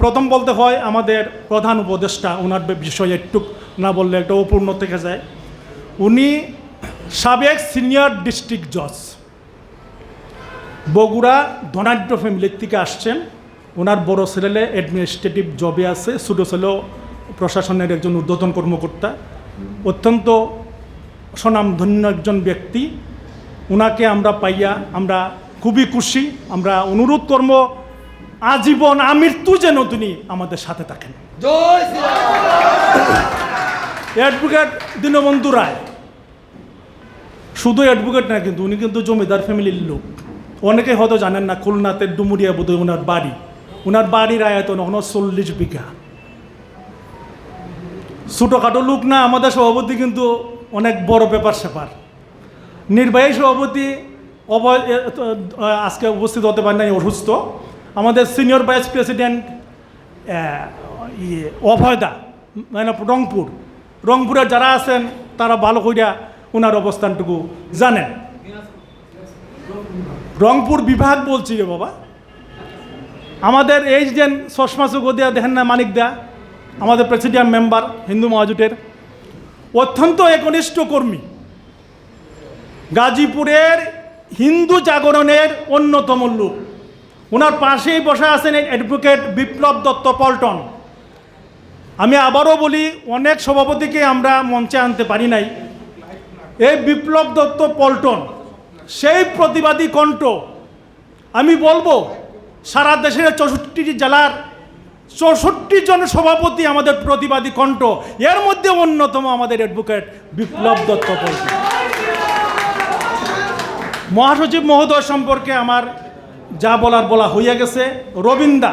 প্রথম বলতে হয়, আমাদের প্রধান উপদেষ্টা ওনার বিষয়ে একটু না বললে একটা অপূর্ণ থেকে যায়। উনি সাবেক সিনিয়র ডিস্ট্রিক্ট জজ। বগুড়া ধনাঢ্য ফ্যামিলির থেকে আসছেন। ওনার বড় ছেলে অ্যাডমিনিস্ট্রেটিভ জবে আছে, ছোটো ছেলেও প্রশাসনের একজন ঊর্ধ্বতন কর্মকর্তা। অত্যন্ত স্বনামধন্য একজন ব্যক্তি। ওনাকে আমরা পাইয়া আমরা খুবই খুশি, আমরা অনুরোধ কর্ম আজীবন আমৃত্যু যেন তিনি আমাদের সাথে থাকেন। অ্যাডভোকেট দীনবন্ধু রায়। শুধু অ্যাডভোকেট না কিন্তু উনি কিন্তু জমিদার ফ্যামিলির লোক। অনেকে হয়তো জানেন না খুলনাতে ডুমুরিয়া বোধ ওনার বাড়ি। ওনার বাড়ির আয়তন উনচল্লিশ বিঘা। ছোটোখাটো লোক না আমাদের সভাপতি কিন্তু অনেক বড় ব্যাপার স্যাপার। নির্বাহী সভাপতি অব আজকে উপস্থিত হতে পারেন নাই অসুস্থ। আমাদের সিনিয়র ভাইস প্রেসিডেন্ট ইয়ে অভয়দা মানে রংপুর। রংপুরে যারা আছেন, তারা ভালো কইরা ওনার অবস্থানটুকু জানেন। রংপুর বিভাগ বলছি রে বাবা। আমাদের এই যে চশমা চুগদিয়া দেখেন না মানিক দা, আমাদের প্রেসিডিয়াম মেম্বার হিন্দু মহাজোটের অত্যন্ত একনিষ্ঠ কর্মী। গাজীপুরের হিন্দু জাগরণের অন্যতম লোক। ওনার পাশেই বসে আছেন অ্যাডভোকেট বিপ্লব দত্ত পল্টন। আমি আবারও বলি, অনেক সভাপতিকে আমরা মঞ্চে আনতে পারি নাই। এই বিপ্লব দত্ত পল্টন, সেই প্রতিবাদী কণ্ঠ, আমি বলব, সারা দেশের চৌষট্টি জেলার চৌষট্টি জন সভাপতি আমাদের প্রতিবাদী কণ্ঠ, এর মধ্যে অন্যতম আমাদের অ্যাডভোকেট বিপ্লব দত্ত পল্টন। মহাসচিব মহোদয় সম্পর্কে আমার যা বলার বলা হইয়া গেছে। রবীন্দা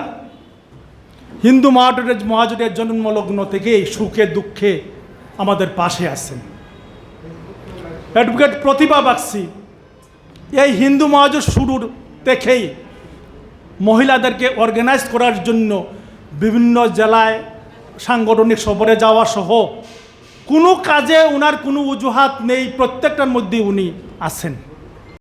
হিন্দু মহাজোটের মহাজোটের জন্মলগ্ন থেকেই সুখে দুঃখে আমাদের পাশে আছেন। অ্যাডভোকেট প্রতিভা বাগসি এই হিন্দু মহাজোট শুরুর থেকেই মহিলাদেরকে অর্গানাইজ করার জন্য বিভিন্ন জেলায় সাংগঠনিক সফরে যাওয়া সহ কোনো কাজে ওনার কোনো অজুহাত নেই, প্রত্যেকটার মধ্যে উনি আছেন।